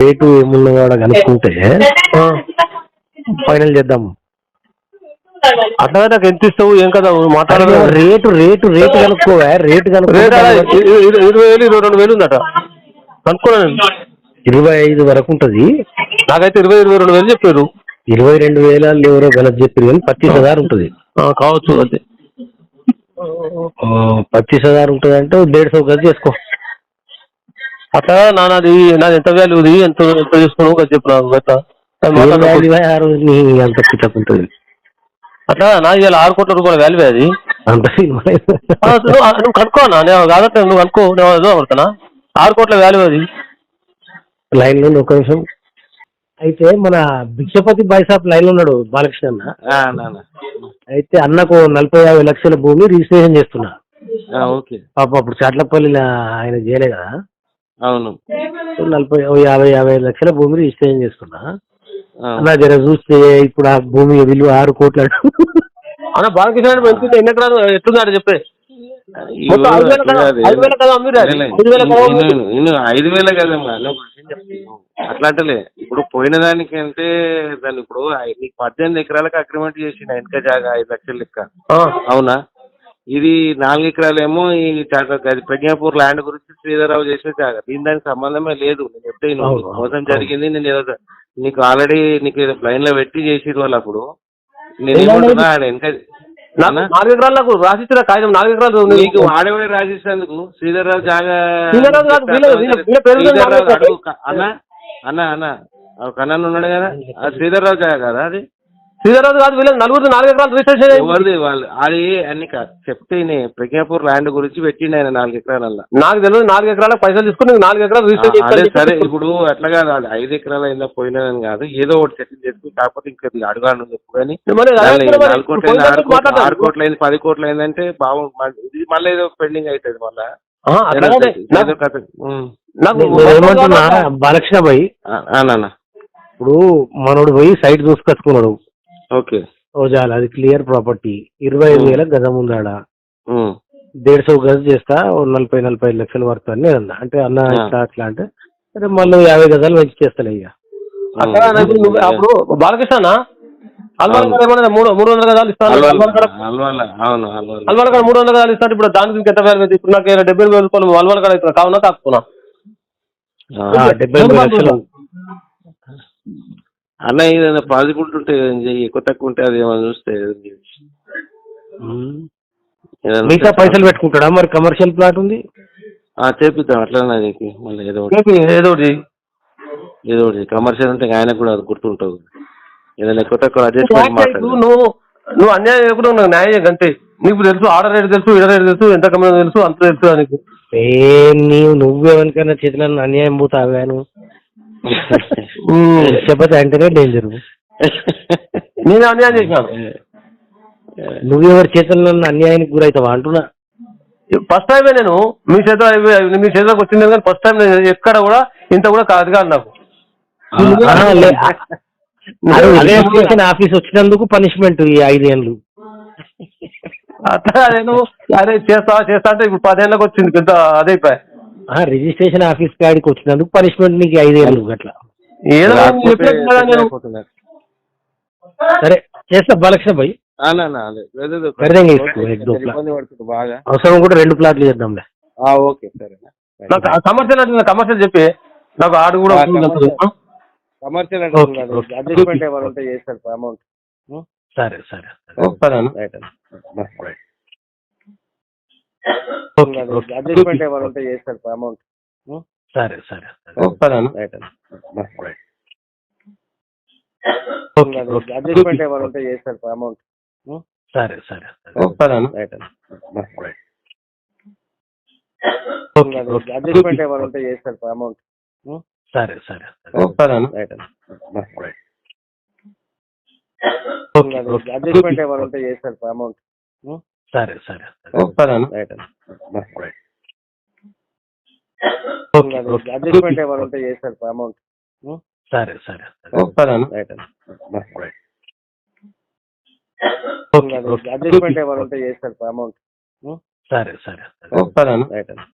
Rate ఏమున్నదో ఆడ కనుక్కుంటే final చేద్దాం. అట్లా నాకు ఎంత ఇస్తావు? ఏం కదా. అరే మాట్లాడాలి రేటు రేటు రేటు కనుక్కోవా. రేటు కనుక్కో ఇరవై వేలు ఇరవై రెండు వేలు ఉందట. కనుక్కున్నాను నేను. ఇరవై ఐదు వరకు ఉంటది. నాకైతే ఇరవై ఇరవై రెండు వేలు చెప్పారు. ఇరవై రెండు వేల ఎవరో గలత్ చెప్పారు కానీ పచ్చీస్ హజార్ ఉంటుంది. ఆ, కావచ్చు అదే. పచ్చీస్ హజార్ ఉంటుంది అంటే డేఢ్ సో గజ్ చేసుకో. అట్లా నాది నాది ఎంత వాల్యూది ఎంత ఎంత తీసుకున్నావు కదా చెప్పు నాకు. వాల్యూ ఆ రోజు నీ అంత ఉంటుంది? అట్లా నా ఇవాళ ఆరు కోట్ల రూపాయల వాల్యూ అది. అంత ఆ, నువ్వు ఆ, నువ్వు కనుక్కో నా నేను కాదంటే నువ్వు కనుక్కో నేను ఏదో పడుతున్నా ఆరు కోట్ల వాల్యూ అది. లైన్లో ఉండు, ఒక నిమిషం. అయితే మన భిక్షపతి బాయ్సాప్ లైన్లో ఉన్నాడు బాలకృష్ణ అన్న. అయితే అన్నకు నలభై యాభై లక్షల భూమి రిజిస్ట్రేషన్ చేస్తున్నా. ఓకే. పాప అప్పుడు చాట్లపల్లి ఆయన చేయలే కదా. అవును. నలభై యాభై యాభై లక్షల భూమి రిజిస్ట్రేషన్ చేసుకున్నా. అన్న జర చూస్తే ఇప్పుడు ఆ భూమి విలువ ఆరు కోట్ల అన్న బాలకృష్ణ ఎంత ఎన్ని ఎకరాలు ఎట్లున్నాడు చెప్పే? ఐదు వేల కదమ్మా. నువ్వు ఒక విషయం చెప్తాను. అట్లా అంటలే. ఇప్పుడు పోయిన దానికంటే దాన్ని ఇప్పుడు నీకు పద్దెనిమిది ఎకరాలకు అగ్రిమెంట్ చేసిన వెనక జాగా ఐదు లక్షల లెక్క. అవునా? ఇది నాలుగు ఎకరాలేమో ఈ అది ప్రజ్ఞాపూర్ ల్యాండ్ గురించి శ్రీధరరావు చేసిన జాగా దీని దానికి సంబంధమే లేదు. నేను చెప్తే అవును, మోసం. జరిగింది నేను ఏదో నీకు ఆల్రెడీ నీకు ఏదో ప్లైన్లో పెట్టి చేసిరు వాళ్ళు అప్పుడు. నేను ఆడ వెనక? నాలుగు ఎకరాలు నాకు రాసిచ్చిన కాగితం నాలుగు ఎకరాలు నీకు వాడేవాడే రాసిస్తందుకు శ్రీధర్రావు జాగా అన్న అన్న అన్న. ఒక అన్న ఉన్నాడు కదా. శ్రీధర్రావు జాగా కదా అది? శ్రీధర్రాజు కాదు వీళ్ళకి నలుగురు నాలుగు ఎకరాలు రిజిస్ట్రేషన్. ఎవరిది? వాళ్ళు అది అన్ని కా- చెప్తే ఈయన ప్రజ్ఞాపూర్ ల్యాండ్ గురించి పెట్టిండు ఆయన నాలుగు ఎకరాలల్లా. నాకు తెలియదు నాలుగు ఎకరాలకు పైసలు తీసుకుని నీకు నాలుగు ఎకరాలు ఆ, రిజిస్టర్ అదే చేసి సరే ఇప్పుడు అట్లా కాదు అది ఐదు ఎకరాలు పోయినదని కాదు ఏదో ఒకటి సెటిల్ చేసుకుని కాకపోతే ఇంకా అడుగాను చెప్పు కానీ మరి అదే దానిలో మరి నాలుగు కోట్లు అయింది ఆరు కోట్లు మాట్లాడతాను. ఆరు కోట్లు అయింది పది కోట్లు అయిందంటే బాగుంది ఇది మళ్ళీ ఏదో పెండింగ్ అవుతుంది మళ్ళా. ఆ, అట్లాగే ఏదో నాకు- కథ ఉమ్. నాకు ఏమంటున్నా బాలకృష్ణ పోయి ఆ, ఆ, నాన్న. ఇప్పుడు మనోడు పోయి సైట్ చూసుకొచ్చుకున్నాడు. ఓకే. ఓ చాలు అది క్లియర్ ప్రాపర్టీ. ఇరవై ఐదు వేల గజం ఉందాడ. డేఢ్ సో గజ చేస్తా ఓ నలభై నలభై ఐదు లక్షల వరకు అని నేను అన్నా అంటే అన్న. ఇట్లా అట్లా అంటే మళ్ళీ యాభై గజాలు మంచి చేస్తాను ఇక అప్పుడు బాలకృష్ణ అల్వాల్ ఏమన్నా మూడు మూడు వందల గదాలు ఇస్తాను అల్వాల్ అల్వాల్ కాడ మూడు వందల గదాలు ఇస్తాను ఇప్పుడు దానికి ఇంకా ఎంత వేలు ఇప్పుడు నాకు ఏదో డెబ్బై వేలు రూపాయలు అల్వాల్ కాడ ఇస్తున్నా కావున డెబ్బై లక్షలు. అన్న ఏదైనా ఉంటే ఏదైనా చెయ్యి. ఎక్కువ తక్కువ ఉంటే అది ఏమైనా చూస్తే మిగతా పైసలు పెట్టుకుంటాడా? మరి కమర్షియల్ ప్లాట్ ఉంది? ఆ, చేపిద్దాం అట్లనే నీకు మళ్ళీ ఏదో ఒకటి. ఏదో ఒకటి ఏదో ఒకటి కమర్షియల్ ఉంటే ఆయనకు కూడా అది గుర్తుంటుంది. ఏదైనా ఎక్కువ తక్కువ మాట్లాడు. నువ్వు నువ్వు అన్యాయం చేయకుండా నాకు న్యాయం అంతే నీకు తెలుసు ఆర్డర్ రేట్ తెలుసు ఇడ రేట్ తెలుసు ఎంత కమ్మిన తెలుసు అంత తెలుసు నీకు. ఏ నీవు నువ్వెవరికైనా చేతులను అన్యాయం పోతావా నువ్వు. చెప్పతే అంటేనే డేంజర్ నేను అన్యాయం చేసినాను. నువ్వెవరి చేతుల్లో అన్యాయానికి గురవుతావా అంటున్నా. ఫస్ట్ టైమే నేను మీ అయిపోయి- మీ చేతిలోకి వచ్చింది కానీ ఫస్ట్ టైం నేను ఎక్కడ కూడా ఇంత కూడా కాదు కాదు నాకు ఆఫీస్ వచ్చినందుకు పనిష్మెంట్ ఈ ఐదేళ్ళు అట్లా నేను అదే చేస్తా చేస్తా అంటే ఇప్పుడు పదేళ్ళకి వచ్చింది పెద్ద అదే రిజిస్ట్రేషన్ ఆఫీస్ కాడికి వచ్చినందుకు పనిష్మెంట్ నీకు ఐదేళ్ళు అట్లా సరే చేస్తా బాలకృష్ణ భయ్ అవసరం కూడా రెండు ప్లాట్లు చేద్దాంలే. ఓకే సరే. నాకు ఆ సమస్యలు అంటే సమస్యలు చెప్పి నాకు ఆడు కూడా సమస్య. కమర్షియల్ అంటే అడ్జస్ట్మెంట్ ఏమైనా ఉంటే చేస్తారు అమౌంట్ సరే సరే అడ్జస్ట్మెంట్ ఏమైనా ఉంటే చేస్తారు అమౌంట్. సరే సరే సరే. ఓకే అడ్జస్ట్మెంట్ ఏమైనా ఉంటే చేస్తారు అమౌంట్. సరే సరే సరే. అన్న. రైట్ అన్న. ఓకే ఓకే అడ్జస్ట్మెంట్ ఏమైనా ఉంటే చేస్తారు అమౌంట్. సరే సరే సరే. అన్న. రైట్ అన్న. ఓకే ఓకే అడ్జస్ట్మెంట్ ఏమైనా ఉంటే చేస్తారు అమౌంట్. సరే సరే సరే. అన్న. రైట్ అన్న. Okay okay. అడ్జస్ట్మెంట్ ఏమైనా ఉంటే చేస్తారు అమౌంట్ సరే సరే సరే. అన్న. రైట్ అన్న ఓకే ఓకే అడ్జస్ట్మెంట్ ఏమైనా ఉంటే చేస్తారు అమౌంట్ సరే సరే